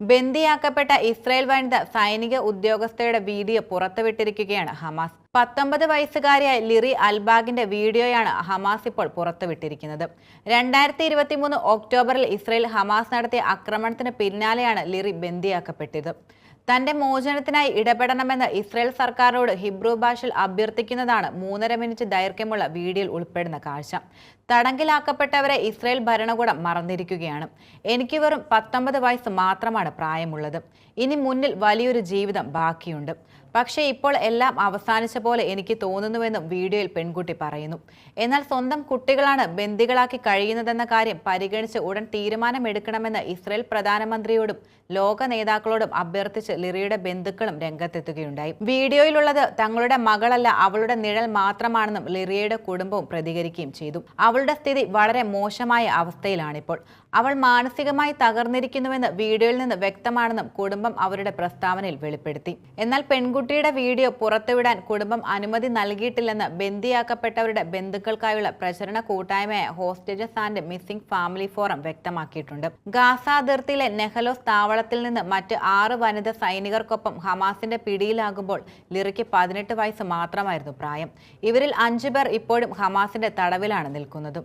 ബന്ദിയാക്കപ്പെട്ട Israel വനിത സൈനിക ഉദ്യോഗസ്ഥയുടെ video പുറത്തുവിട്ടിരിക്കുകയാണ് Hamas. പത്തൊമ്പത് വയസ്സുകാരിയായ ലിറി അൽബാഗിന്റെ വീഡിയോയാണ് ഹമാസ് ഇപ്പോൾ പുറത്തുവിട്ടിരിക്കുന്നത്. രണ്ടായിരത്തി ഇരുപത്തി മൂന്ന് ഒക്ടോബറിൽ ഇസ്രയേൽ ഹമാസ് നടത്തിയ ആക്രമണത്തിന് പിന്നാലെയാണ് ലിറി ബന്ദിയാക്കപ്പെട്ടത്. തന്റെ മോചനത്തിനായി ഇടപെടണമെന്ന് ഇസ്രയേൽ സർക്കാരിനോട് ഹിബ്രു ഭാഷയിൽ അഭ്യർത്ഥിക്കുന്നതാണ് മൂന്നര മിനിറ്റ് ദൈർഘ്യമുള്ള വീഡിയോയിൽ ഉൾപ്പെടുന്ന കാഴ്ച. തടങ്കിലാക്കപ്പെട്ടവരെ ഇസ്രയേൽ ഭരണകൂടം മറന്നിരിക്കുകയാണ്. എനിക്ക് വെറും പത്തൊമ്പത് വയസ്സ് മാത്രമാണ് പ്രായമുള്ളത്. ഇനി മുന്നിൽ വലിയൊരു ജീവിതം ബാക്കിയുണ്ട്. പക്ഷേ ഇപ്പോൾ എല്ലാം അവസാനിച്ച പോലെ എനിക്ക് തോന്നുന്നുവെന്നും വീഡിയോയിൽ പെൺകുട്ടി പറയുന്നു. എന്നാൽ സ്വന്തം കുട്ടികളാണ് ബന്ദികളാക്കി കഴിയുന്നതെന്ന കാര്യം പരിഗണിച്ച് ഉടൻ തീരുമാനമെടുക്കണമെന്ന് ഇസ്രയേൽ പ്രധാനമന്ത്രിയോടും ലോക നേതാക്കളോടും അഭ്യർത്ഥിച്ച് ലിറിയുടെ ബന്ധുക്കളും രംഗത്തെത്തുകയുണ്ടായി. വീഡിയോയിലുള്ളത് തങ്ങളുടെ മകളല്ല അവളുടെ നിഴൽ മാത്രമാണെന്നും ലിറിയയുടെ കുടുംബവും പ്രതികരിക്കുകയും ചെയ്തു. അവളുടെ സ്ഥിതി വളരെ മോശമായ അവസ്ഥയിലാണിപ്പോൾ. അവൾ മാനസികമായി തകർന്നിരിക്കുന്നുവെന്ന് വീഡിയോയിൽ നിന്ന് വ്യക്തമാണെന്നും കുടുംബം അവരുടെ പ്രസ്താവനയിൽ വെളിപ്പെടുത്തി. എന്നാൽ പെൺകുട്ടിയുടെ വീഡിയോ പുറത്തുവിടാൻ കുടുംബം അനുമതി നൽകിയിട്ടില്ലെന്ന് ബന്ദിയാക്കപ്പെട്ടവരുടെ ബന്ധുക്കൾക്കായുള്ള പ്രചരണ കൂട്ടായ്മയായ hostages and missing family forum വ്യക്തമാക്കിയിട്ടുണ്ട്. ഗാസ അതിർത്തിയിലെ നെഹലോസ് താവളത്തിൽ നിന്ന് മറ്റ് ആറ് വനിത സൈനികർക്കൊപ്പം ഹമാസിന്റെ പിടിയിലാകുമ്പോൾ ലിറയ്ക്ക് പതിനെട്ട് വയസ്സ് മാത്രമായിരുന്നു പ്രായം. ഇവരിൽ അഞ്ചു പേർ ഇപ്പോഴും ഹമാസിന്റെ തടവിലാണ് നിൽക്കുന്നത്.